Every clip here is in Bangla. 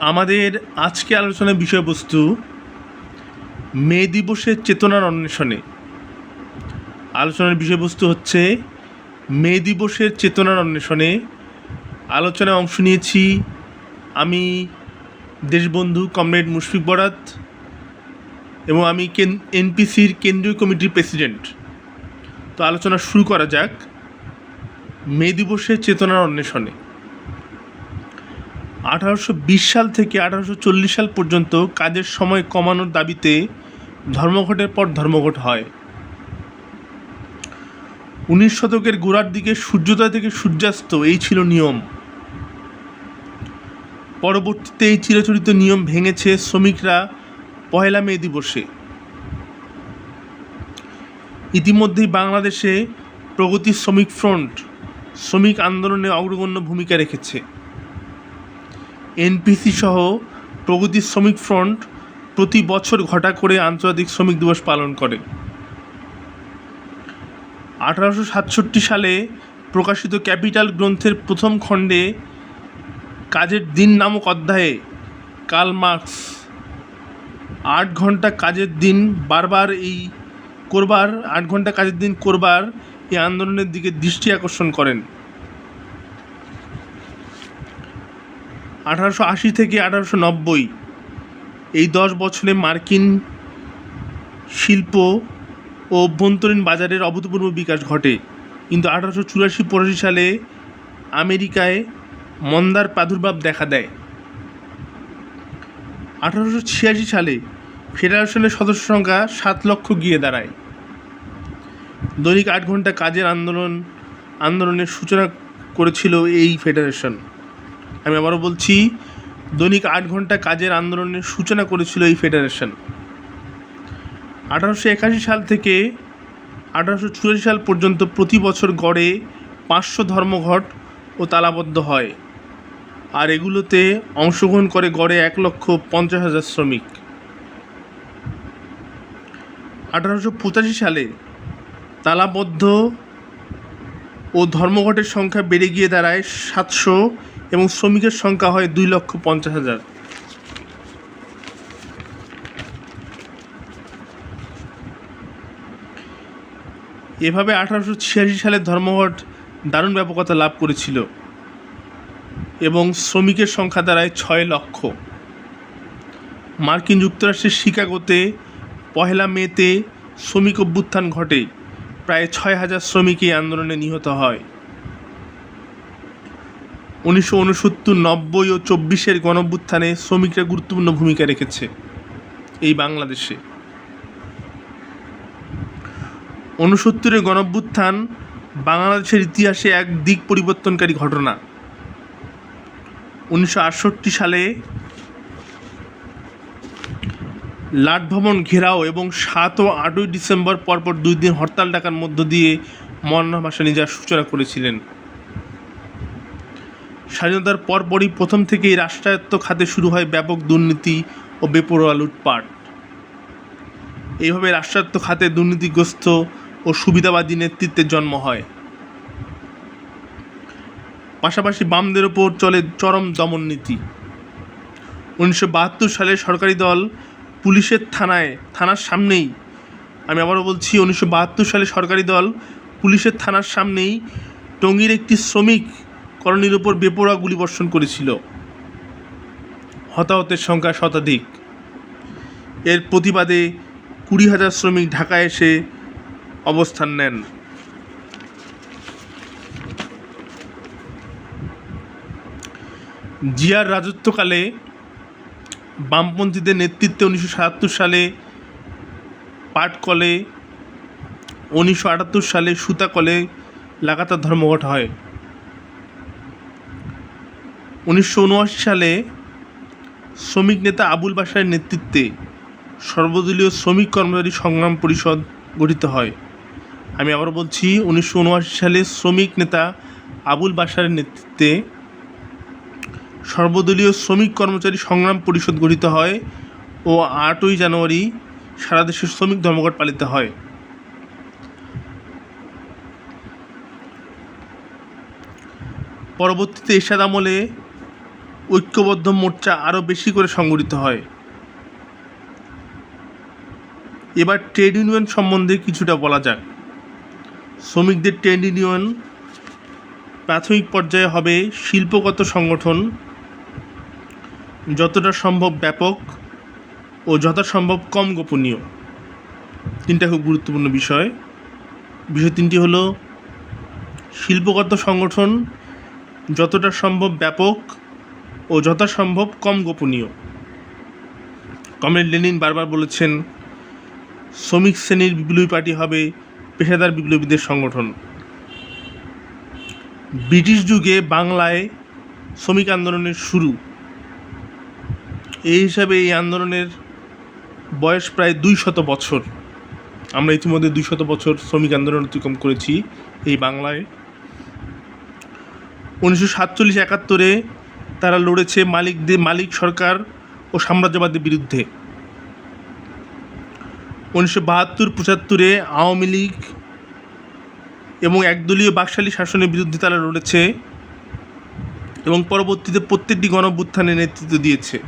আমাদের আজকে আলোচনার বিষয়বস্তু মে দিবসের চেতনার অন্বেষণে। আলোচনার বিষয়বস্তু হচ্ছে মে দিবসের চেতনার অন্বেষণে আলোচনায় অংশ নিয়েছি আমি দেশবন্ধু কমরেড মুশফিক বরাত এবং আমি কেন এনপিসির কেন্দ্রীয় কমিটির প্রেসিডেন্ট। তো আলোচনা শুরু করা যাক মে দিবসের চেতনার অন্বেষণে। আঠারোশো বিশ সাল থেকে আঠারোশো চল্লিশ সাল পর্যন্ত কাজের সময় কমানোর দাবিতে ধর্মঘটের পর ধর্মঘট হয়। উনিশ শতকের গোড়ার দিকে সূর্যোদয় থেকে সূর্যাস্ত, এই ছিল নিয়ম। পরবর্তীতে এই চিরাচরিত নিয়ম ভেঙেছে শ্রমিকরা পহেলা মে দিবসে। ইতিমধ্যেই বাংলাদেশে প্রগতি শ্রমিক ফ্রন্ট, শ্রমিক আন্দোলনে অগ্রগণ্য ভূমিকা রেখেছে। এনপিসি সহ প্রগতি শ্রমিক ফ্রন্ট প্রতি বছর ঘটা করে আন্তর্জাতিক শ্রমিক দিবস পালন করে। আঠারোশো সাতষট্টি সালে প্রকাশিত ক্যাপিটাল গ্রন্থের প্রথম খণ্ডে কাজের দিন নামক অধ্যায়ে কার্ল মার্কস আট ঘণ্টা কাজের দিন বারবার এই করবার, আট ঘণ্টা কাজের দিন করবার এই আন্দোলনের দিকে দৃষ্টি আকর্ষণ করেন। আঠারোশো আশি থেকে আঠারোশো নব্বই। এই দশ বছরে মার্কিন শিল্প ও অভ্যন্তরীণ বাজারের অভূতপূর্ব বিকাশ ঘটে। কিন্তু আঠারোশো চুরাশি পঁচাশি সালে আমেরিকায় মন্দার প্রাদুর্ভাব দেখা দেয়। আঠারোশো ছিয়াশি সালে ফেডারেশনের সদস্য সংখ্যা সাত লক্ষ গিয়ে দাঁড়ায়। দৈনিক আট ঘণ্টা কাজের আন্দোলন, আন্দোলনের সূচনা করেছিল এই ফেডারেশন। আমি আবারও বলছি, দৈনিক আট ঘণ্টা কাজের আন্দোলনের সূচনা করেছিল এই ফেডারেশন। আঠারোশো একাশি সাল থেকে আঠারোশো চুরাশি সাল পর্যন্ত প্রতি বছর গড়ে পাঁচশো ধর্মঘট ও তালাবদ্ধ হয়। আর এগুলোতে অংশগ্রহণ করে গড়ে এক লক্ষ পঞ্চাশ হাজার শ্রমিক। আঠারোশো পঁচাশি সালে তালাবদ্ধ ও ধর্মঘটের সংখ্যা বেড়ে গিয়ে দাঁড়ায় সাতশো এবং শ্রমিকের সংখ্যা হয় দুই লক্ষ পঞ্চাশ হাজার। এভাবে আঠারোশো ছিয়াশি সালে ধর্মঘট দারুণ ব্যাপকতা লাভ করেছিল এবং শ্রমিকের সংখ্যা দাঁড়ায় ছয় লক্ষ। মার্কিন যুক্তরাষ্ট্রের শিকাগোতে পহেলা মেতে শ্রমিক অভ্যুত্থান ঘটে। প্রায় ছয় হাজার শ্রমিক এই আন্দোলনে নিহত হয়। উনিশশো উনসত্তর, নব্বই ও চব্বিশের গণভ্যুত্থানে শ্রমিকরা গুরুত্বপূর্ণ ভূমিকা রেখেছে এই বাংলাদেশে। উনসত্তরের গণভ্যুত্থান বাংলাদেশের ইতিহাসে এক দিক পরিবর্তনকারী ঘটনা। উনিশশো আটষট্টি সালে লাটভবন ঘেরাও এবং সাত ও আটই ডিসেম্বর পরপর দুই দিন হরতাল ডাকার মধ্য দিয়ে মরনা ভাসানী যার সূচনা করেছিলেন। স্বাধীনতার পরপরই প্রথম থেকেই রাষ্ট্রায়ত্ত খাতে শুরু হয় ব্যাপক দুর্নীতি ও বেপরোয়া লুটপাট। এইভাবে রাষ্ট্রায়ত্ত খাতে দুর্নীতিগ্রস্ত ও সুবিধাবাদী নেতৃত্বের জন্ম হয়। পাশাপাশি বামদের ওপর চলে চরম দমন নীতি। উনিশশো বাহাত্তর সালে সরকারি দল পুলিশের থানায়, থানার সামনেই, আমি আবারও বলছি, উনিশশো বাহাত্তর সালে সরকারি দল পুলিশের থানার সামনেই টঙ্গীর একটি শ্রমিক কলোনির ওপর বেপরোয়া গুলিবর্ষণ করেছিল। হতাহতের সংখ্যা শতাধিক। এর প্রতিবাদে কুড়ি হাজার শ্রমিক ঢাকায় এসে অবস্থান নেন। জিয়ার রাজত্বকালে বামপন্থীদের নেতৃত্বে উনিশশো সাতাত্তর সালে পাটকলে, উনিশশো আটাত্তর সালে সুতাকলে লাগাতার ধর্মঘট হয়। উনিশশো উনআশি সালে শ্রমিক নেতা আবুল বাসারের নেতৃত্বে সর্বদলীয় শ্রমিক কর্মচারী সংগ্রাম পরিষদ গঠিত হয়। আমি আবার বলছি, উনিশশো উনআশি সালে শ্রমিক নেতা আবুল বাসারের নেতৃত্বে সর্বদলীয় শ্রমিক কর্মচারী সংগ্রাম পরিষদ গঠিত হয় ও আটই জানুয়ারি সারা দেশে শ্রমিক ধর্মঘট পালিত হয়। পরবর্তীতে এরশাদ আমলে ঐক্যবদ্ধ মোর্চা আরও বেশি করে সংগঠিত হয়। এবার ট্রেড ইউনিয়ন সম্বন্ধে কিছুটা বলা যাক। শ্রমিকদের ট্রেড ইউনিয়ন প্রাথমিক পর্যায়ে হবে শিল্পগত সংগঠন। যতটা সম্ভব ব্যাপক ও যথাসম্ভব কম গোপনীয়। তিনটা খুব গুরুত্বপূর্ণ বিষয়। বিষয় তিনটি হলো, শিল্পগত সংগঠন যতটা সম্ভব ব্যাপক ও যথাসম্ভব কম গোপনীয়। কমরেড লেনিন বারবার বলেছেন, শ্রমিক শ্রেণির বিপ্লবী পার্টি হবে পেশাদার বিপ্লবীদের সংগঠন। ব্রিটিশ যুগে বাংলায় শ্রমিক আন্দোলনের শুরু। এই হিসাবে এই আন্দোলনের বয়স প্রায় দুই শত বছর। আমরা ইতিমধ্যে দুই শত বছর শ্রমিক আন্দোলন অতিক্রম করেছি এই বাংলায়। উনিশশো সাতচল্লিশ একাত্তরে তারা লড়েছে মালিকদের, মালিক সরকার ও সাম্রাজ্যবাদের বিরুদ্ধে। উনিশশো বাহাত্তর, পঁচাত্তরে আওয়ামী লীগ এবং একদলীয় বাকশালী শাসনের বিরুদ্ধে তারা লড়েছে এবং পরবর্তীতে প্রত্যেকটি গণভ্যুত্থানে নেতৃত্ব দিয়েছে।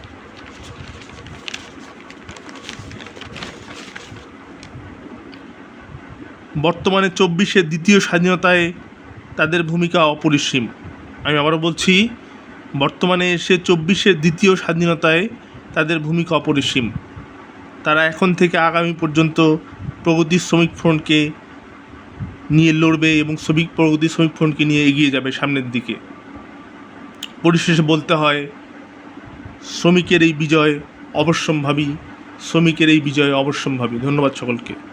বর্তমানে চব্বিশের দ্বিতীয় স্বাধীনতায় তাদের ভূমিকা অপরিসীম। আমি আবারও বলছি বর্তমানে এসে চব্বিশের দ্বিতীয় স্বাধীনতায় তাদের ভূমিকা অপরিসীম। তারা এখন থেকে আগামী পর্যন্ত প্রগতি শ্রমিক ফ্রন্টকে নিয়ে লড়বে এবং শ্রমিক প্রগতি শ্রমিক ফ্রন্টকে নিয়ে এগিয়ে যাবে সামনের দিকে। পরিশেষে বলতে হয়, শ্রমিকের এই বিজয় অবশ্যম্ভাবী, শ্রমিকের এই বিজয় অবশ্যম্ভাবী। ধন্যবাদ সকলকে।